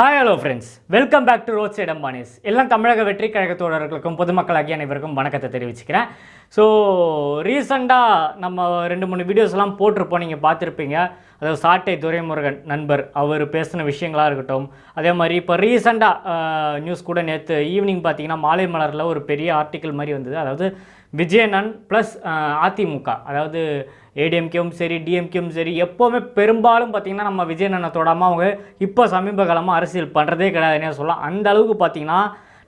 Hi hello friends welcome back to road side Ambanis எல்லாம் தமிழக வெற்றி கழக தோழர்களுக்கும் பொதுமக்களாகிய அனைவருக்கும் வணக்கத்தை தெரிவிச்சுக்கிறேன். ஸோ ரீசெண்டாக நம்ம ரெண்டு மூணு வீடியோஸ்லாம் போட்டிருப்போம். நீங்கள் பார்த்துருப்பீங்க. அதாவது சாட்டை துரைமுருகன் நண்பர் அவர் பேசின விஷயங்களாக இருக்கட்டும். அதே மாதிரி இப்போ ரீசெண்டாக நியூஸ் கூட நேற்று ஈவினிங் பார்த்தீங்கன்னா மாலை மலரில் ஒரு பெரிய ஆர்டிக்கல் மாதிரி வந்தது. அதாவது விஜயனன் ப்ளஸ் அதிமுக. அதாவது ஏடிஎம்கேவும் சரி டிஎம்கேவும் சரி எப்போவுமே பெரும்பாலும் பார்த்திங்கன்னா நம்ம விஜயனனை தொடாமல் அவங்க இப்போ சமீப காலமாக அரசியல் பண்ணுறதே கிடையாதுன்னே சொல்லலாம். அந்த அளவுக்கு பார்த்திங்கன்னா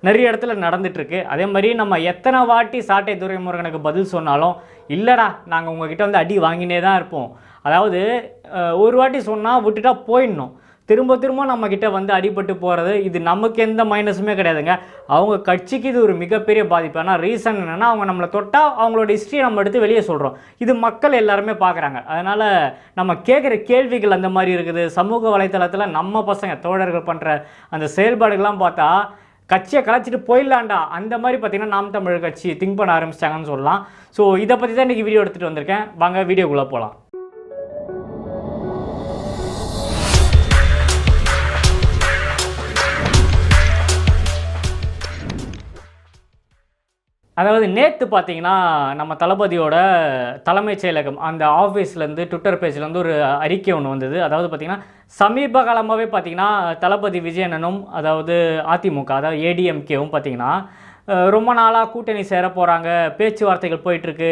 நிறைய இடத்துல நடந்துட்டுருக்கு. அதே மாதிரி நம்ம எத்தனை வாட்டி சாட்டை துரைமுருகனுக்கு பதில் சொன்னாலும் இல்லைடா நாங்கள் உங்ககிட்ட வந்து அடி வாங்கினே தான் இருப்போம். அதாவது ஒரு வாட்டி சொன்னால் விட்டுட்டா போயிடணும். திரும்ப திரும்ப நம்ம கிட்ட வந்து அடிபட்டு போகிறது இது நமக்கு எந்த மைனஸுமே கிடையாதுங்க. அவங்க கட்சிக்கு இது ஒரு மிகப்பெரிய பாதிப்பு. ஆனால் ரீசன் என்னென்னா அவங்க நம்மளை தொட்டால் அவங்களோட ஹிஸ்ட்ரியை நம்ம எடுத்து வெளியே சொல்கிறோம் இது மக்கள் எல்லாருமே பார்க்குறாங்க அதனால் நம்ம கேட்குற கேள்விகள் அந்த மாதிரி இருக்குது. சமூக வலைத்தளத்தில் நம்ம பசங்க தோழர்கள் பண்ணுற அந்த செயல்பாடுகள்லாம் பார்த்தா கட்சியை கலைச்சிட்டு போயிடலாண்டா அந்த மாதிரி பார்த்தீங்கன்னா நாம் தமிழர் கட்சி திங்க் பண்ண ஆரம்பிச்சிட்டாங்கன்னு சொல்லலாம். ஸோ இதை பற்றி தான் இன்றைக்கி வீடியோ எடுத்துகிட்டு வந்திருக்கேன். வாங்க வீடியோக்குள்ளே போகலாம் அதாவது நேற்று பார்த்தீங்கன்னா நம்ம தளபதியோட தலைமைச் செயலகம் அந்த ஆஃபீஸ்லேருந்து ட்விட்டர் பேஜ்லேருந்து ஒரு அறிக்கை ஒன்று வந்தது. அதாவது பார்த்தீங்கன்னா சமீப காலமாகவே பார்த்தீங்கன்னா தளபதி விஜயனனும் அதாவது அதிமுக அதாவது ஏடிஎம்கேவும் பார்த்தீங்கன்னா ரொம்ப நாளாக கூட்டணி சேர போகிறாங்க பேச்சுவார்த்தைகள் போயிட்டுருக்கு.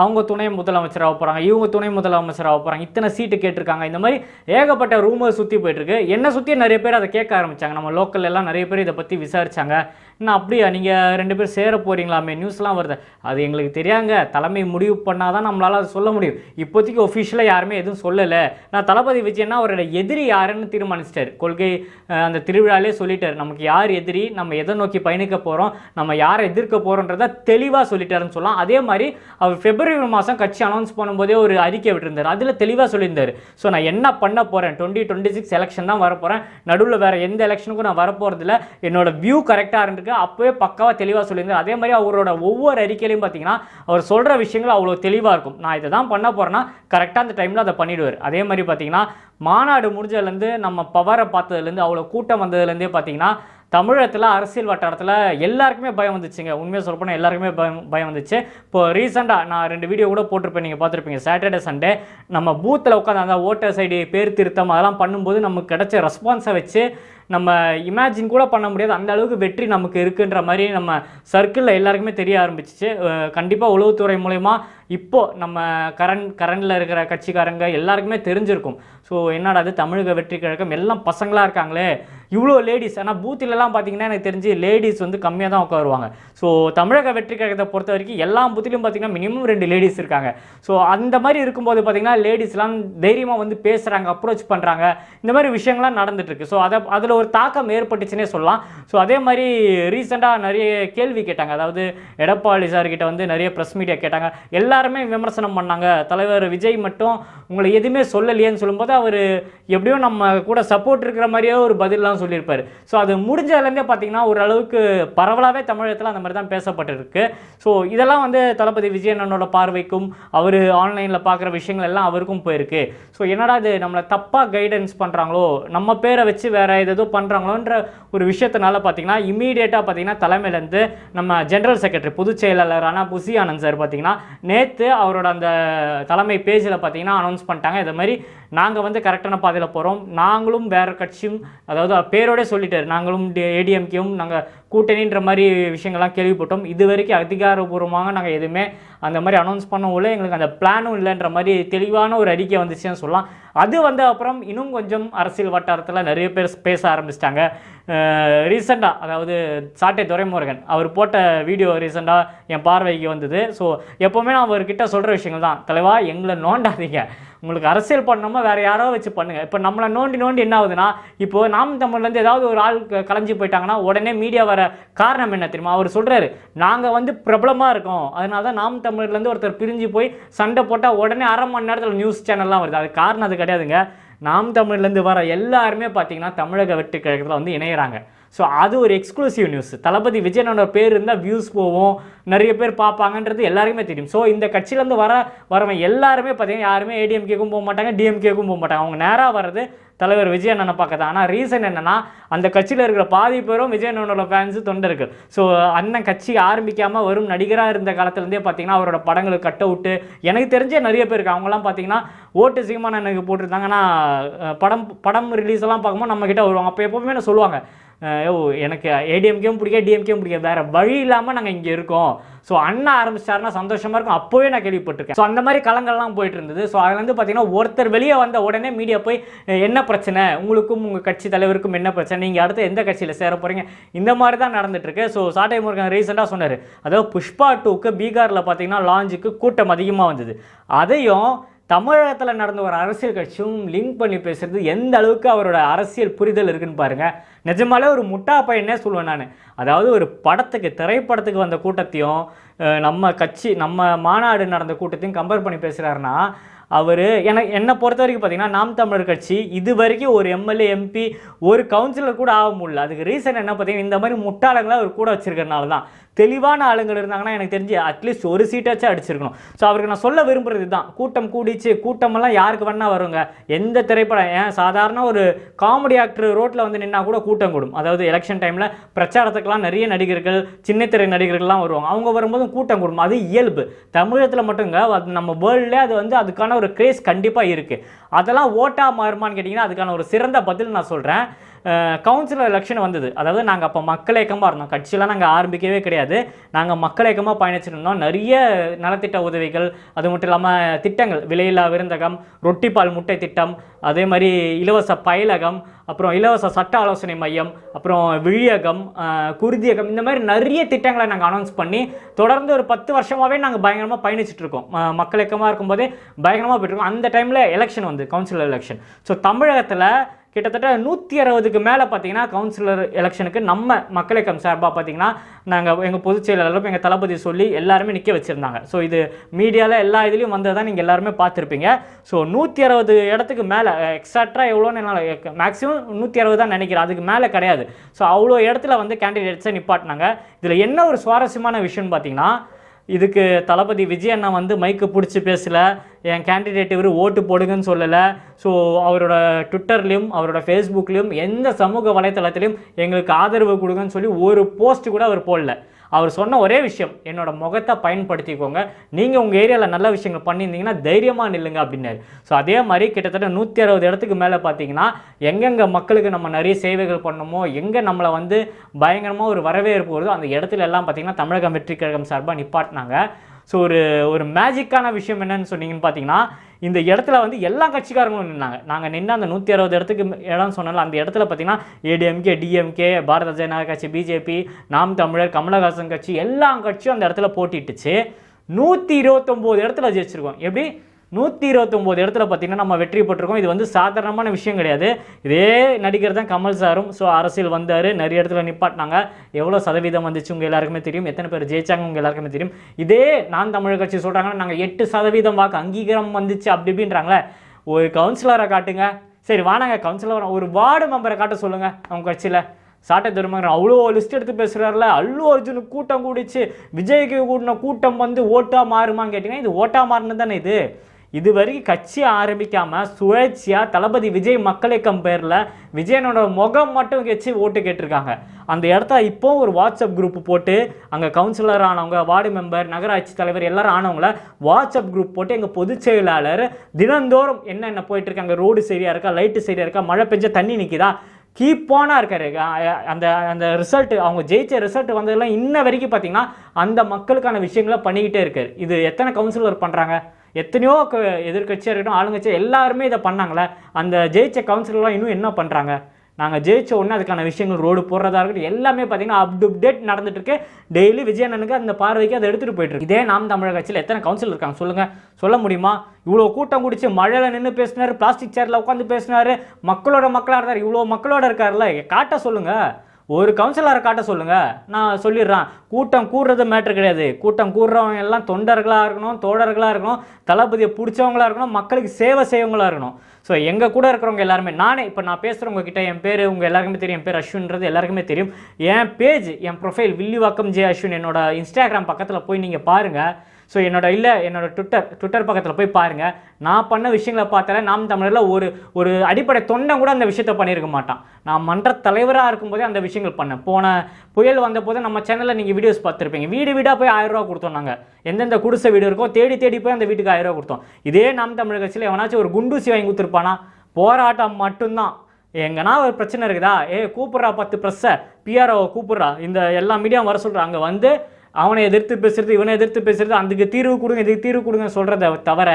அவங்க துணை முதலமைச்சராக போகிறாங்க இவங்க துணை முதலமைச்சராக போகிறாங்க இத்தனை சீட்டு கேட்டிருக்காங்க. இந்த மாதிரி ஏகப்பட்ட ரூமர் சுற்றி போயிட்டுருக்கு. என்னை சுற்றி நிறைய பேர் அதை கேட்க ஆரம்பித்தாங்க நம்ம லோக்கல் எல்லாம் நிறைய பேர் இதை பற்றி விசாரித்தாங்க என்ன அப்படியா? நீங்கள் ரெண்டு பேர் சேர போகிறீங்களாமே நியூஸ்லாம் வருது. அது எங்களுக்கு தெரியாங்க. தலைமை முடிவு பண்ணால் தான் நம்மளால் அதை சொல்ல முடியும். இப்போதைக்கு ஒஃபிஷியலாக யாருமே எதுவும் சொல்லலை. நான் தளபதி விஜயன்னா அவரோட எதிரி யாருன்னு தீர்மானிச்சிட்டார். கொள்கை அந்த திருவிழாலே சொல்லிட்டார். நமக்கு யார் எதிரி? நம்ம எதை நோக்கி பயணிக்க போகிறோம் நம்ம யாரை எதிர்க்க போகிறோன்றத தெளிவாக சொல்லிட்டாருன்னு சொல்லலாம். அதே மாதிரி அவர் பிப்ரவரி மாதம் கட்சி அனௌன்ஸ் பண்ணும்போதே ஒரு அறிக்கை விட்டுருந்தார். அதில் தெளிவாக சொல்லியிருந்தார். ஸோ நான் என்ன பண்ண போகிறேன் டுவெண்ட்டி டுவெண்ட்டி சிக்ஸ் எலெக்ஷன் தான் வரப்போகிறேன் நடுவில் வேறு எந்த எலெக்ஷனுக்கும் நான் வரப்போகிறதில்ல என்னோட வியூ கரெக்டாக இருந்து இருந்துருக்கு அப்போவே பக்காவாக தெளிவாக சொல்லியிருந்தார். அதே மாதிரி அவரோட ஒவ்வொரு அறிக்கையிலையும் பார்த்தீங்கன்னா அவர் சொல்கிற விஷயங்கள் அவ்வளோ தெளிவாக இருக்கும். நான் இதை தான் பண்ண போகிறேன்னா கரெக்டாக அந்த டைமில் அதை பண்ணிடுவார். அதே மாதிரி பார்த்தீங்கன்னா மாநாடு முடிஞ்சதுலேருந்து நம்ம பவரை பார்த்ததுலேருந்து அவ்வளோ கூட்டம் வந்ததுலேருந்தே பார்த்தீங்கன்னா தமிழகத்தில் அரசியல் வட்டாரத்தில் எல்லாருக்குமே பயம் வந்துச்சுங்க. உண்மையாக சொல்லப்போனால் எல்லாருக்குமே பயம் பயம் வந்துச்சு. இப்போ ரீசெண்டாக நான் ரெண்டு வீடியோ கூட போட்டிருப்பேன். நீங்கள் பார்த்துருப்பீங்க. சாட்டர்டே சண்டே நம்ம பூத்தில் உட்காந்து அந்த ஓட்டர் சைடு பேர் திருத்தம் அதெல்லாம் பண்ணும்போது நமக்கு கிடைச்ச ரெஸ்பான்ஸை வச்சு நம்ம இமேஜின் கூட பண்ண முடியாது. அந்த அளவுக்கு வெற்றி நமக்கு இருக்குன்ற மாதிரி நம்ம சர்க்கிளில் எல்லாருக்குமே தெரிய ஆரம்பிச்சிச்சு. கண்டிப்பாக உளவுத்துறை மூலயமா இப்போது நம்ம கரண் கரண்டில் இருக்கிற கட்சிக்காரங்க எல்லாருக்குமே தெரிஞ்சிருக்கும். ஸோ என்னடா அது தமிழக வெற்றி கழகம்? எல்லாம் பசங்களாக இருக்காங்களே. இவ்வளோ லேடிஸ் ஆனால் பூத்திலலாம் பார்த்தீங்கன்னா எனக்கு தெரிஞ்சு லேடிஸ் வந்து கம்மியாக தான் உட்காருவாங்க. ஸோ தமிழக வெற்றி கழகத்தை பொறுத்த வரைக்கும் எல்லா பூத்திலையும் பார்த்தீங்கன்னா மினிமம் ரெண்டு லேடிஸ் இருக்காங்க. ஸோ அந்த மாதிரி இருக்கும்போது பார்த்தீங்கன்னா லேடிஸ்லாம் தைரியமாக வந்து பேசுகிறாங்க அப்ரோச் பண்ணுறாங்க இந்த மாதிரி விஷயங்கள்லாம் நடந்துட்டுருக்கு ஸோ அதை அதில் ஒரு தாக்கம் ஏற்பட்டுச்சுன்னே சொல்லலாம். ஸோ அதே மாதிரி ரீசெண்டாக நிறைய கேள்வி கேட்டாங்க. அதாவது எடப்பாடி சார்கிட்ட வந்து நிறைய ப்ரெஸ் மீடியா கேட்டாங்க. எல்லாருமே விமர்சனம் பண்ணாங்க. தலைவர் விஜய் மட்டும் உங்களை எதுவுமே சொல்லலையேன்னு சொல்லும்போது அவர் எப்படியோ நம்ம கூட சப்போர்ட் இருக்கிற மாதிரியே ஒரு பதிலெலாம் சொல்லியிருப்பார். ஸோ அது முடிஞ்சதுலேருந்தே பார்த்தீங்கன்னா ஓரளவுக்கு பரவலாகவே தமிழகத்தில் அந்த மாதிரி தான் பேசப்பட்டிருக்கு. ஸோ இதெல்லாம் வந்து தளபதி விஜயனனோட பார்வைக்கும் அவர் ஆன்லைனில் பார்க்குற விஷயங்கள் எல்லாம் அவருக்கும் போயிருக்கு. ஸோ என்னடா இது நம்மளை தப்பாக கைடன்ஸ் பண்ணுறாங்களோ நம்ம பேரை வச்சு வேறு ஏதோ பண்ணுறாங்களோன்ற ஒரு விஷயத்தினால பார்த்தீங்கன்னா இமீடியட்டாக பார்த்தீங்கன்னா தலைமையிலேருந்து நம்ம ஜெனரல் செக்ரட்டரி பொதுச் செயலாளரான புசி ஆனந்த் சார் பார்த்தீங்கன்னா நேற்று அவரோட அந்த தலைமை பேஜில் பார்த்தீங்கன்னா அனௌன்ஸ் பண்ணிட்டாங்க. இது மாதிரி நாங்கள் வந்து கரெக்டான பாதையில் போகிறோம் நாங்களும் வேறு கட்சியும் அதாவது பேரோடே சொல்லிட்டார். நாங்களும் ஏடிஎம்கேவும் நாங்கள் கூட்டணின்ற மாதிரி விஷயங்கள்லாம் கேள்விப்பட்டோம். இது வரைக்கும் அதிகாரபூர்வமாக நாங்கள் எதுவுமே அந்த மாதிரி அனௌன்ஸ் பண்ணவும் எங்களுக்கு அந்த பிளானும் இல்லைன்ற மாதிரி தெளிவான ஒரு அறிக்கை வந்துச்சுன்னு சொல்லலாம். அது வந்த அப்புறம் இன்னும் கொஞ்சம் அரசியல் வட்டாரத்தில் நிறைய பேர் பேச ஆரம்பிச்சிட்டாங்க. ரீசெண்டாக அதாவது சாட்டை துரைமுருகன் அவர் போட்ட வீடியோ ரீசெண்டாக என் பார்வைக்கு வந்தது. ஸோ எப்போவுமே நான் அவர்கிட்ட சொல்கிற விஷயங்கள் தான் தலைவா எங்களை நோண்டாதீங்க. உங்களுக்கு அரசியல் பண்ணாமல் வேறு யாரோ வச்சு பண்ணுங்கள் இப்போ நம்மளை நோண்டி நோண்டி என்ன ஆகுதுன்னா இப்போது நாம் தமிழ்லேருந்து ஏதாவது ஒரு ஆள் கலைஞ்சு போயிட்டாங்கன்னா உடனே மீடியா வர காரணம் என்ன தெரியுமா? அவர் சொல்கிறாரு நாங்கள் வந்து பிரபலமாக இருக்கோம். அதனால தான் நாம் தமிழ்லேருந்து ஒருத்தர் பிரிஞ்சு போய் சண்டை போட்டால் உடனே அரை மணி நேரத்தில் நியூஸ் சேனல்லாம் வருது. அது காரணம் அது கிடையாதுங்க. நாம் தமிழ்லேருந்து வர எல்லாருமே பார்த்தீங்கன்னா தமிழக வெட்டுக்கழகத்தில் கழகத்தில் வந்து இணையிறாங்க. ஸோ அது ஒரு எக்ஸ்க்ளூசிவ் நியூஸ் தளபதி விஜயனோட பேர் இருந்தால் வியூஸ் போகும். நிறைய பேர் பார்ப்பாங்கன்றது எல்லாருக்குமே தெரியும். ஸோ இந்த கட்சியிலேருந்து வர வரவன் எல்லாருமே பார்த்தீங்கன்னா யாருமே ஏடிஎம்கேக்கும் போக மாட்டாங்க டிஎம்கேக்கும் போக மாட்டாங்க. அவங்க நேராக வர்றது தலைவர் விஜய் அண்ணனை பார்க்க தான் ஆனால் ரீசன் என்னென்னா அந்த கட்சியில் இருக்கிற பாதி பேரும் விஜய் அண்ணனோட ஃபேன்ஸு தொண்டர்கள் ஸோ அண்ணன் கட்சி ஆரம்பிக்காமல் வரும் நடிகராக இருந்த காலத்துலேருந்தே பார்த்தீங்கன்னா அவரோட படங்களை கட் அவுட்டு எனக்கு தெரிஞ்சே நிறைய பேர் இருக்கு. அவங்களாம் பார்த்தீங்கன்னா ஓட்டு சீமான எனக்கு போட்டிருந்தாங்கன்னா படம் படம் ரிலீஸ் எல்லாம் பார்க்கும்போது நம்மக்கிட்ட வருவாங்க. அப்போ எப்போவுமே என்ன சொல்லுவாங்க? ஓ எனக்கு ஏடிஎம்கேவும் பிடிக்காது டிஎம்கேவும் பிடிக்காது வேறு வழி இல்லாமல் நாங்கள் இங்கே இருக்கோம். ஸோ அண்ணா ஆரம்பிச்சாருன்னா சந்தோஷமாக இருக்கும். அப்போவே நான் கேள்விப்பட்டிருக்கேன். ஸோ அந்த மாதிரி களங்கள்லாம் போயிட்டு இருந்தது. ஸோ அதுல வந்து பார்த்தீங்கன்னா ஒருத்தர் வெளியே வந்த உடனே மீடியா போய் என்ன பிரச்சனை? உங்களுக்கும் உங்கள் கட்சி தலைவருக்கும் என்ன பிரச்சனை? நீங்கள் அடுத்து எந்த கட்சியில் சேர போகிறீங்க இந்த மாதிரி தான் நடந்துட்டுருக்கு. ஸோ சாட்டை முருகன் ரீசெண்டாக சொன்னார். அதாவது புஷ்பா டூக்கு பீகாரில் பார்த்தீங்கன்னா லாஞ்சுக்கு கூட்டம் அதிகமாக வந்தது. அதையும் தமிழகத்தில் நடந்த ஒரு அரசியல் கட்சியும் லிங்க் பண்ணி பேசுறது எந்த அளவுக்கு அவரோட அரசியல் புரிதல் இருக்குன்னு பாருங்கள் நிஜமாலே ஒரு முட்டா பையனே சொல்லுவேன் நான். அதாவது ஒரு படத்துக்கு திரைப்படத்துக்கு வந்த கூட்டத்தையும் நம்ம கட்சி நம்ம மாநாடு நடந்த கூட்டத்தையும் கம்பேர் பண்ணி பேசுகிறாருன்னா அவர் எனக்கு என்னை பொறுத்த வரைக்கும் பார்த்தீங்கன்னா நாம் தமிழர் கட்சி இது வரைக்கும் ஒரு எம்எல்ஏ எம்பி ஒரு கவுன்சிலர் கூட ஆக முடியல. அதுக்கு ரீசன் என்ன பார்த்தீங்கன்னா இந்த மாதிரி முட்டாளங்களை அவர் கூட வச்சிருக்கறனால தான் தெளிவான ஆளுங்கள் இருந்தாங்கன்னா எனக்கு தெரிஞ்சு அட்லீஸ்ட் ஒரு சீட்டாச்சும் அடிச்சிருக்கணும். ஸோ அவருக்கு நான் சொல்ல விரும்புறது இதுதான். கூட்டம் கூடிச்சு கூட்டமெல்லாம் யாருக்கு வேணால் வருங்க. எந்த திரைப்படம் ஏன் சாதாரண ஒரு காமெடி ஆக்டர் ரோட்டில் வந்து நின்னா கூட கூட்டம் கூடும். அதாவது எலெக்ஷன் டைமில் பிரச்சாரத்துக்கெல்லாம் நிறைய நடிகர்கள் சின்னத்திரை நடிகர்கள்லாம் வருவாங்க. அவங்க வரும்போதும் கூட்டம் கூடும். அது இயல்பு. தமிழகத்தில் மட்டுங்க அது நம்ம வேர்ல்டில் அது வந்து அதுக்கான ஒரு கிரேஸ் கண்டிப்பாக இருக்குது அதெல்லாம் ஓட்டா மாறுமான்னு கேட்டிங்கன்னா அதுக்கான ஒரு சிறந்த பதில் நான் சொல்கிறேன் கவுன்சிலர் எலெக்ஷன் வந்தது. அதாவது நாங்கள் அப்போ மக்கள் இயக்கமாக இருந்தோம். கட்சியெல்லாம் நாங்கள் ஆரம்பிக்கவே கிடையாது. நாங்கள் மக்கள் இயக்கமாக பயணிச்சிருந்தோம். இருந்தோம் நிறைய நலத்திட்ட உதவிகள் அது மட்டும் இல்லாமல் திட்டங்கள். விலையில்லா விருந்தகம் ரொட்டிப்பால் முட்டை திட்டம் அதே மாதிரி இலவச பயிலகம் அப்புறம் இலவச சட்ட ஆலோசனை மையம் அப்புறம் விழியகம் குருதியகம் இந்த மாதிரி நிறைய திட்டங்களை நாங்கள் அனௌன்ஸ் பண்ணி தொடர்ந்து ஒரு பத்து வருஷமாகவே நாங்கள் பயங்கரமாக பயணிச்சுட்ருக்கோம் மக்கள் இயக்கமாக இருக்கும்போதே பயங்கரமாக போயிட்டுருக்கோம் அந்த டைமில் எலெக்ஷன் வந்து கவுன்சிலர் எலெக்ஷன் ஸோ தமிழகத்தில் கிட்டத்தட்ட நூற்றி அறுபதுக்கு மேலே பார்த்தீங்கன்னா கவுன்சிலர் எலெக்ஷனுக்கு நம்ம மக்கள் இயக்கம் சார்பாக பார்த்தீங்கன்னா நாங்கள் எங்கள் பொதுச் செயலாளரும் எங்கள் தளபதி சொல்லி எல்லாருமே நிற்க வச்சுருந்தாங்க. ஸோ இது மீடியாவில் எல்லா இதுலேயும் வந்ததை தான் நீங்கள் எல்லாருமே பார்த்துருப்பீங்க. ஸோ நூற்றி அறுபது இடத்துக்கு மேலே எக்ஸாக்டாக எவ்வளோன்னு என்னால் மேக்ஸிமம் நூற்றி அறுபது தான் நினைக்கிறேன். அதுக்கு மேலே கிடையாது. ஸோ அவ்வளோ இடத்துல வந்து கேண்டிடேட்ஸை நிப்பாட்டினாங்க. இதில் என்ன ஒரு சுவாரஸ்யமான விஷயம்னு பார்த்தீங்கன்னா இதுக்கு தளபதி விஜய் அண்ணா வந்து மைக்கு பிடிச்சி பேசல. என் கேண்டிடேட் இவர் ஓட்டு போடுங்கன்னு சொல்லலை. ஸோ அவரோட ட்விட்டர்லேயும் அவரோட ஃபேஸ்புக்லேயும் எந்த சமூக வலைத்தளத்திலையும் எங்களுக்கு ஆதரவு கொடுங்கன்னு சொல்லி ஒரு போஸ்ட் கூட அவர் போடல. அவர் சொன்ன ஒரே விஷயம் என்னோட முகத்தை பயன்படுத்திக்கோங்க. நீங்கள் உங்கள் ஏரியாவில் நல்ல விஷயங்கள் பண்ணியிருந்தீங்கன்னா தைரியமாக நில்லுங்க அப்படின்னாரு. ஸோ அதே மாதிரி கிட்டத்தட்ட நூற்றி அறுபது இடத்துக்கு மேலே பார்த்தீங்கன்னா எங்கெங்கே மக்களுக்கு நம்ம நிறைய சேவைகள் பண்ணணுமோ எங்கே நம்மளை வந்து பயங்கரமாக ஒரு வரவேற்பு வருதோ அந்த இடத்துல எல்லாம் பார்த்தீங்கன்னா தமிழகம் வெற்றி கழகம் சார்பாக நிப்பாட்டினாங்க. ஸோ ஒரு ஒரு மேஜிக்கான விஷயம் என்னன்னு சொன்னீங்கன்னு பார்த்தீங்கன்னா இந்த இடத்துல வந்து எல்லா கட்சிக்காரங்களும் நின்னாங்க. நாங்கள் நின்று அந்த நூற்றி அறுபது இடத்துக்கு இடம் சொன்னால அந்த இடத்துல பார்த்தீங்கன்னா ஏடிஎம்கே டிஎம்கே பாரத ஜனதா கட்சி பிஜேபி நாம் தமிழர் கமலஹாசன் கட்சி எல்லா கட்சியும் அந்த இடத்துல போட்டிட்டுச்சு. நூற்றி இருபத்தொம்போது இடத்துல ஜெயிச்சிருக்கோம். எப்படி? நூற்றி இருபத்தொம்போது இடத்துல பார்த்தீங்கன்னா நம்ம வெற்றி பெற்றிருக்கோம். இது வந்து சாதாரணமான விஷயம் கிடையாது. இதே நடிகர் தான் கமல் சாரும். ஸோ அரசியல் வந்தார். நிறைய இடத்துல நிப்பாட்டினாங்க. எவ்வளோ சதவீதம் வந்துச்சு உங்கள் எல்லாருக்குமே தெரியும். எத்தனை பேர் ஜெயிச்சாங்க உங்கள் எல்லாருக்குமே தெரியும். இதே நான் தமிழர் கட்சி சொல்கிறாங்கன்னா நாங்கள் எட்டு சதவீதம் வாக்கு அங்கீகாரம் வந்துச்சு அப்படி இப்படின்றாங்களே. ஒரு கவுன்சிலரை காட்டுங்க. சரி வானாங்க. கவுன்சிலர் ஒரு வார்டு மெம்பரை காட்ட சொல்லுங்கள் அவங்க கட்சியில். சாட்டை தருமாங்க அவ்வளோ லிஸ்ட் எடுத்து பேசுகிறாருல அல்லு அர்ஜுனுக்கு கூட்டம் கூடிச்சு. விஜய்க்கு கூட்டின கூட்டம் வந்து ஓட்டா மாறுமான்னு கேட்டிங்கன்னா இது ஓட்டா மாறினது தானே இது. இது வரைக்கும் கட்சி ஆரம்பிக்காமல் சுயேட்சையாக தளபதி விஜய் மக்கள் இயக்கம் பேரில் விஜயனோட முகம் மட்டும் வச்சு ஓட்டு கேட்டிருக்காங்க. அந்த இடத்த இப்போ ஒரு வாட்ஸ்அப் குரூப் போட்டு அங்கே கவுன்சிலர் ஆனவங்க வார்டு மெம்பர் நகராட்சி தலைவர் எல்லாரும் ஆனவங்கள வாட்ஸ்அப் குரூப் போட்டு எங்கள் பொதுச் செயலாளர் தினந்தோறும் என்னென்ன போயிட்டுருக்கு அங்கே ரோடு சரியாக இருக்கா? லைட்டு சரியாக இருக்கா? மழை பெஞ்ச தண்ணி நிற்கிதா கீப்பானாக இருக்காரு. அந்த அந்த ரிசல்ட்டு அவங்க ஜெயிச்ச ரிசல்ட் வந்ததெல்லாம் இன்ன வரைக்கும் பார்த்தீங்கன்னா அந்த மக்களுக்கான விஷயங்களை பண்ணிக்கிட்டே இருக்காரு. இது எத்தனை கவுன்சிலர் பண்ணுறாங்க எத்தனையோ எதிர்கட்சியாக எதிர்க்கட்சியாக இருக்கட்டும் ஆளுங்கட்சியாக எல்லாருமே இதை பண்ணாங்களே. அந்த ஜெயிச்ச கவுன்சிலர்லாம் இன்னும் என்ன பண்ணுறாங்க நாங்கள் ஜெயிச்ச உடனே அதுக்கான விஷயங்கள் ரோடு போடுறதா இருக்கட்டும் எல்லாமே பார்த்தீங்கன்னா அப் டு டேட் நடந்துட்டு இருக்கு. டெய்லி விஜயண்ணனுக்கு அந்த பார்வைக்கு அதை எடுத்துகிட்டு போயிட்டு இருக்கு. இதே நாம் தமிழக கட்சியில் எத்தனை கவுன்சில் இருக்காங்க சொல்லுங்கள் சொல்ல முடியுமா? இவ்வளோ கூட்டம் குடிச்சு மழையில் நின்று பேசினார் பிளாஸ்டிக் சேரில் உட்காந்து பேசினார். மக்களோட மக்களாக இருந்தார் இவ்வளோ மக்களோட இருக்காருல்ல. காட்ட சொல்லுங்கள் ஒரு கவுன்சிலரை காட்ட சொல்லுங்கள் நான் சொல்லிடுறேன். கூட்டம் கூடுறது மேட்ரு கிடையாது. கூட்டம் கூடுறவங்க எல்லாம் தொண்டர்களாக இருக்கணும் தோழர்களாக இருக்கணும் தளபதியை பிடிச்சவங்களாக இருக்கணும் மக்களுக்கு சேவை செய்யவங்களாக இருக்கணும். ஸோ எங்கள் கூட இருக்கிறவங்க எல்லாருமே நானே இப்போ நான் பேசுகிறவங்க கிட்ட என் பேர் உங்கள் எல்லாருக்குமே தெரியும். என் பேர் அஸ்வின்றது எல்லாருக்குமே தெரியும். என் பேஜ் என் ப்ரொஃபைல் வில்லிவாக்கம் ஜே அஸ்வின் என்னோட இன்ஸ்டாகிராம் பக்கத்தில் போய் நீங்கள் பாருங்கள் ஸோ என்னோட இல்லை என்னோட ட்விட்டர் ட்விட்டர் பக்கத்தில் போய் பாருங்கள் நான் பண்ண விஷயங்களை பார்த்தாலே நாம் தமிழரில் ஒரு ஒரு அடிப்படை தொண்டன் கூட அந்த விஷயத்த பண்ணியிருக்க மாட்டான். நான் மன்ற தலைவராக இருக்கும்போதே அந்த விஷயங்கள் பண்ணேன். போன புயல் வந்தபோது நம்ம சேனலில் நீங்கள் வீடியோஸ் பார்த்துருப்பீங்க. வீடு வீடாக போய் ஆயிரம் ரூபா கொடுத்தோம் நாங்கள் எந்தெந்த குடிசை வீடு இருக்கோ தேடி தேடி போய் அந்த வீட்டுக்கு ஆயிரம் ரூபா கொடுத்தோம். இதே நாம் தமிழர் கட்சியில் எவனாச்சும் ஒரு குண்டூசி வாங்கி இருப்பானா போராட்டம் மட்டும்தான். எங்கன்னா ஒரு பிரச்சனை இருக்குதா? ஏ கூப்பிட்றா பத்து ப்ரெஸ்ஸை பிஆர்ஓ கூப்பிட்றா. இந்த எல்லா மீடியாவும் வர சொல்கிறா அங்கே வந்து அவனை எதிர்த்து பேசுறது இவனை எதிர்த்து பேசுறது அதுக்கு தீர்வு கொடுங்க இதுக்கு தீர்வு கொடுங்க சொல்கிறத தவிர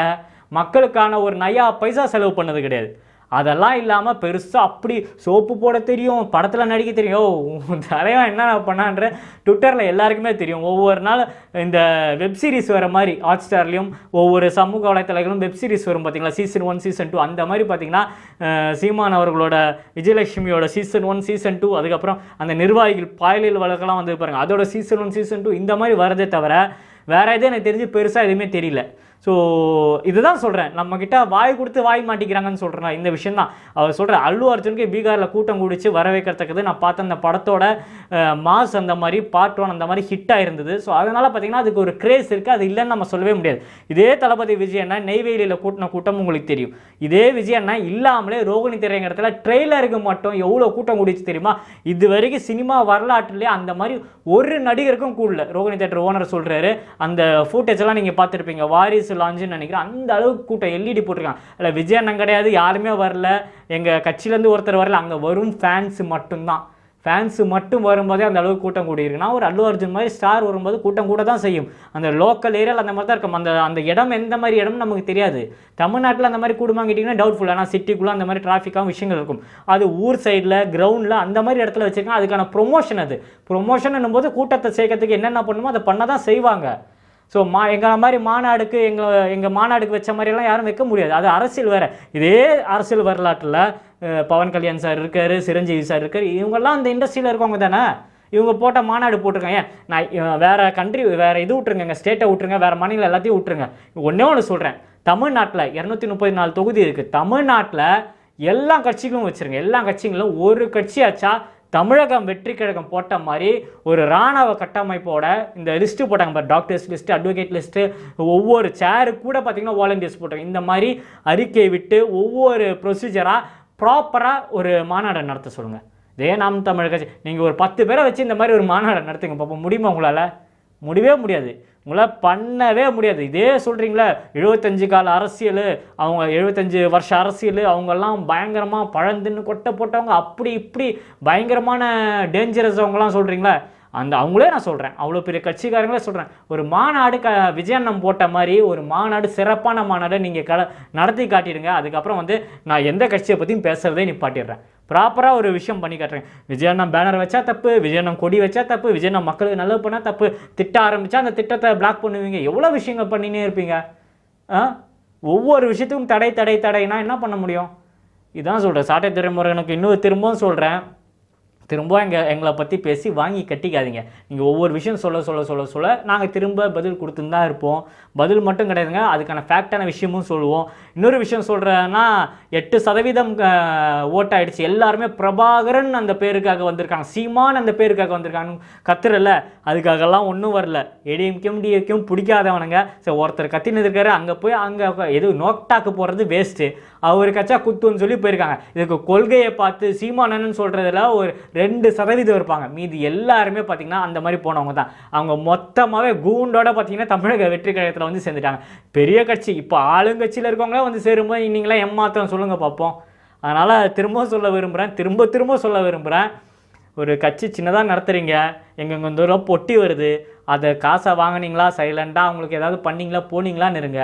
மக்களுக்கான ஒரு நயா பைசா செலவு பண்ணது கிடையாது. அதெல்லாம் இல்லாமல் பெருசாக அப்படி சோப்பு போட தெரியும் படத்தில் நடிக்க தெரியும். ஓ, தலைவன் என்ன பண்ணான்ற ட்விட்டரில் எல்லாருக்குமே தெரியும். ஒவ்வொரு நாள் இந்த வெப் சீரிஸ் வர மாதிரி ஹாட் ஸ்டார்லேயும் ஒவ்வொரு சமூக வலைத்தளங்களும் வெப் சீரிஸ் வரும் பார்த்தீங்களா சீசன் ஒன் சீசன் டூ அந்த மாதிரி பார்த்தீங்கன்னா சீமான் அவர்களோட விஜயலட்சுமியோட சீசன் ஒன் சீசன் டூ அதுக்கப்புறம் அந்த நிர்வாகிகள் பாயலில் வழக்கெல்லாம் வந்து பாருங்கள் அதோட சீசன் ஒன் சீசன் டூ இந்த மாதிரி வரதே தவிர வேறு எதுவும் எனக்கு தெரிஞ்சு பெருசாக எதுவுமே தெரியல. ஸோ இதுதான் சொல்கிறேன் நம்மக்கிட்ட வாய் கொடுத்து வாய் மாட்டிக்கிறாங்கன்னு சொல்கிறேன் இந்த விஷயம் தான் அவர் சொல்கிற அல்லு அர்ஜுனுக்கு பீகாரில் கூட்டம் குடிச்சு வர வைக்கிறதுக்கு நான் பார்த்த அந்த படத்தோட மாஸ் அந்த மாதிரி பார்ட் ஒன் அந்த மாதிரி ஹிட் ஆயிருந்தது. ஸோ அதனால் பார்த்தீங்கன்னா அதுக்கு ஒரு கிரேஸ் இருக்குது அது இல்லைன்னு நம்ம சொல்லவே முடியாது. இதே தளபதி விஜயன்னா நெய்வேலியில் கூட்டின கூட்டம் உங்களுக்கு தெரியும். இதே விஜயன்னா இல்லாமலே ரோகிணி திரையரங்கத்தில் ட்ரெய்லருக்கு மட்டும் எவ்வளோ கூட்டம் கூடிச்சு தெரியுமா? இது வரைக்கும் சினிமா வரலாற்றுலேயே அந்த மாதிரி ஒரு நடிகருக்கும் கூடல. ரோகிணி தேட்டர் ஓனர் சொல்கிறாரு அந்த ஃபூட்டேஜ் எல்லாம் நீங்கள் பார்த்துருப்பீங்க. வாரிஸ் வாரிசு லான்ச்சுன்னு நினைக்கிறேன். அந்த அளவுக்கு கூட்டம் எல்இடி போட்டிருக்காங்க. இல்லை விஜய் அண்ணன் கிடையாது யாருமே வரல. எங்கள் கட்சியிலேருந்து ஒருத்தர் வரல அங்கே வரும் ஃபேன்ஸ் மட்டும்தான். ஃபேன்ஸு மட்டும் வரும்போதே அந்த அளவுக்கு கூட்டம் கூடியிருக்குன்னா ஒரு அல்லு அர்ஜுன் மாதிரி ஸ்டார் வரும்போது கூட்டம் கூட தான் செய்யும். அந்த லோக்கல் ஏரியாவில் அந்த மாதிரி தான் இருக்கும். அந்த அந்த இடம் எந்த மாதிரி இடம் நமக்கு தெரியாது. தமிழ்நாட்டில் அந்த மாதிரி கூடுமான்னு கேட்டிங்கன்னா டவுட்ஃபுல் ஆனால் சிட்டிக்குள்ளே அந்த மாதிரி டிராஃபிக்காகவும் விஷயங்கள் இருக்கும். அது ஊர் சைடில் கிரவுண்டில் அந்த மாதிரி இடத்துல வச்சுருக்காங்க. அதுக்கான ப்ரொமோஷன் அது. ப்ரொமோஷன் போது கூட்டத்தை சேர்க்கறதுக்கு என்னென்ன பண்ணுமோ அதை பண்ண தான் செய்வாங்க. ஸோ மா எங்களை மாதிரி மாநாடுக்கு எங்களை எங்கள் மாநாடுக்கு வச்ச மாதிரியெல்லாம் யாரும் வைக்க முடியாது. அது அரசியல் வேறு. இதே அரசியல் வரலாற்றில் பவன் கல்யாண் சார் இருக்கார் சிரஞ்சீவி சார் இருக்கார். இவங்கெல்லாம் அந்த இண்டஸ்ட்ரியில் இருக்கவங்க தானே? இவங்க போட்ட மாநாடு போட்டிருக்காங்க. ஏன்? நான் வேறு வேற கண்ட்ரி வேறு இது விட்ருங்க ஸ்டேட்டை விட்ருங்க வேறு மாநிலம் எல்லாத்தையும் விட்ருங்க ஒன்றே ஒன்று சொல்கிறேன் தமிழ்நாட்டில் இரநூத்தி முப்பத்தி நாலு தொகுதி இருக்குது தமிழ்நாட்டில் எல்லா கட்சிகளும் வச்சுருங்க. எல்லா கட்சிகளும் ஒரு கட்சியாச்சா? தமிழகம் வெற்றி கழகம் போட்ட மாதிரி ஒரு இராணுவ கட்டமைப்போட இந்த லிஸ்ட்டு போட்டாங்க பாரு டாக்டர்ஸ் லிஸ்ட்டு அட்வொகேட் லிஸ்ட்டு ஒவ்வொரு சேரு கூட பார்த்தீங்கன்னா வாலண்டியர்ஸ் போட்டாங்க இந்த மாதிரி அறிக்கை விட்டு ஒவ்வொரு ப்ரொசீஜராக ப்ராப்பராக ஒரு மாநாடு நடத்த சொல்லுங்கள் இதே நாம் தமிழ் கட்சி நீங்கள் ஒரு பத்து பேரை வச்சு இந்த மாதிரி ஒரு மாநாடு நடத்துங்க. பார்ப்போம் முடியுமா உங்களால்? முடியவே முடியாது. உங்களால் பண்ணவே முடியாது. இதே சொல்கிறீங்களே எழுபத்தஞ்சு கால அரசியல் அவங்க எழுபத்தஞ்சு வருஷ அரசியல் அவங்கெல்லாம் பயங்கரமாக பழந்துன்னு கொட்டை போட்டவங்க அப்படி இப்படி பயங்கரமான டேஞ்சரஸ் அவங்கெல்லாம் சொல்கிறீங்களே அந்த அவங்களே நான் சொல்கிறேன் அவ்வளோ பெரிய கட்சிக்காரங்களே சொல்கிறேன் ஒரு மாநாடு க விஜயண்ணம் போட்ட மாதிரி ஒரு மாநாடு சிறப்பான மாநாடை நீங்கள் க நடத்தி காட்டிடுங்க. அதுக்கப்புறம் வந்து நான் எந்த கட்சியை பற்றியும் பேசுகிறதே நிப்பாட்டிடுறேன். ப்ராப்பராக ஒரு விஷயம் பண்ணி காட்டுறேன். விஜயண்ணம் பேனர் வச்சா தப்பு விஜயண்ணம் கொடி வச்சா தப்பு விஜயண்ணம் மக்களுக்கு நல்லது பண்ணால் தப்பு திட்ட ஆரம்பித்தா அந்த திட்டத்தை பிளாக் பண்ணுவீங்க. எவ்வளோ விஷயங்கள் பண்ணினே இருப்பீங்க? ஒவ்வொரு விஷயத்துக்கும் தடை தடை தடைனா என்ன பண்ண முடியும்? இதான் சொல்கிறேன் சாட்டை துறைமுருகனுக்கு இன்னொரு திரும்பவும் சொல்கிறேன் திரும்ப எங்கள் எங்களை பற்றி பேசி வாங்கி கட்டிக்காதீங்க. நீங்கள் ஒவ்வொரு விஷயம் சொல்ல சொல்ல சொல்ல சொல்ல நாங்கள் திரும்ப பதில் கொடுத்துன்னு தான் இருப்போம். பதில் மட்டும் கிடையாதுங்க அதுக்கான ஃபேக்டான விஷயமும் சொல்லுவோம். இன்னொரு விஷயம் சொல்கிறேன்னா எட்டு சதவீதம் ஓட்டாயிடுச்சு. எல்லாருமே பிரபாகரன் அந்த பேருக்காக வந்திருக்காங்க. சீமான் அந்த பேருக்காக வந்திருக்காங்க. கத்துறல அதுக்காகலாம் ஒன்றும் வரல. ஏடிஎம்கேம் டிஎம்கேம் பிடிக்காதவனுங்க. சரி ஒருத்தர் கத்தின்னு இருக்காரு. அங்கே போய் அங்கே எது நோக்டாக்கு போகிறது வேஸ்ட்டு அவர் கச்சா குத்துன்னு சொல்லி போயிருக்காங்க. இதுக்கு கொள்கையை பார்த்து சீமானன்னு சொல்கிறதுல ஒரு ரெண்டு சதவீதம் இருப்பாங்க. மீதி எல்லாருமே பார்த்திங்கன்னா அந்த மாதிரி போனவங்க தான். அவங்க மொத்தமாகவே கூண்டோட பார்த்திங்கன்னா தமிழக வெற்றி கழகத்தில் வந்து சேர்ந்துட்டாங்க. பெரிய கட்சி. இப்போ ஆளுங்கட்சியில் இருக்கவங்களே வந்து சேரும்போது நீங்களாம் ஏமாத்திரம் சொல்லுங்கள் பார்ப்போம் அதனால் திரும்ப சொல்ல விரும்புகிறேன் திரும்ப திரும்ப சொல்ல விரும்புகிறேன் ஒரு கட்சி சின்னதாக நடத்துகிறீங்க எங்கெங்க தூரம் பொட்டி வருது. அதை காசை வாங்கினீங்களா? சைலண்டாக அவங்களுக்கு ஏதாவது பண்ணீங்களா? போனீங்களான்னு இருங்க.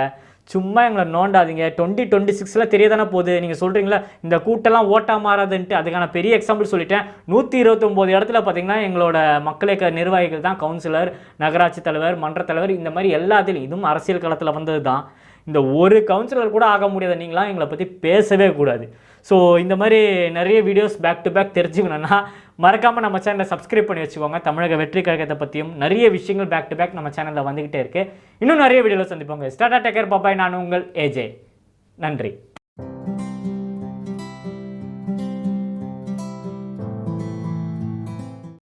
சும்மா எங்களை நோண்டாதீங்க. டுவெண்ட்டி டுவெண்ட்டி சிக்ஸில் தெரிய தானே போகுது. நீங்கள் சொல்கிறீங்களா இந்த கூட்டெல்லாம் ஓட்டா மாறாதுன்ட்டு. அதுக்கான பெரிய எக்ஸாம்பிள் சொல்லிட்டேன். நூற்றி இருபத்தொம்போது இடத்துல பார்த்தீங்கன்னா எங்களோட மக்களே க நிர்வாகிகள் தான் கவுன்சிலர் நகராட்சி தலைவர் மன்ற தலைவர் இந்த மாதிரி எல்லாத்துலேயும் இதுவும் அரசியல் களத்தில் வந்தது தான் இந்த ஒரு கவுன்சிலர் கூட ஆக முடியாத நீங்களாம் எங்களை பற்றி பேசவே கூடாது. ஸோ இந்த மாதிரி நிறைய வீடியோஸ் பேக் டு பேக் தெரிஞ்சுக்கணும்னா மறக்காமல் நம்ம சேனலை சப்ஸ்கிரைப் பண்ணி வச்சுக்கோங்க. தமிழக வெற்றி கழகத்தை பற்றியும் நிறைய விஷயங்கள் பேக் டு பேக் நம்ம சேனலில் வந்துக்கிட்டே இருக்குது இன்னும் நிறைய வீடியோவில் சந்திப்போங்க ஸ்டார்டா டேக்கர் பாப்பாய் நான் உங்கள் ஏஜே நன்றி.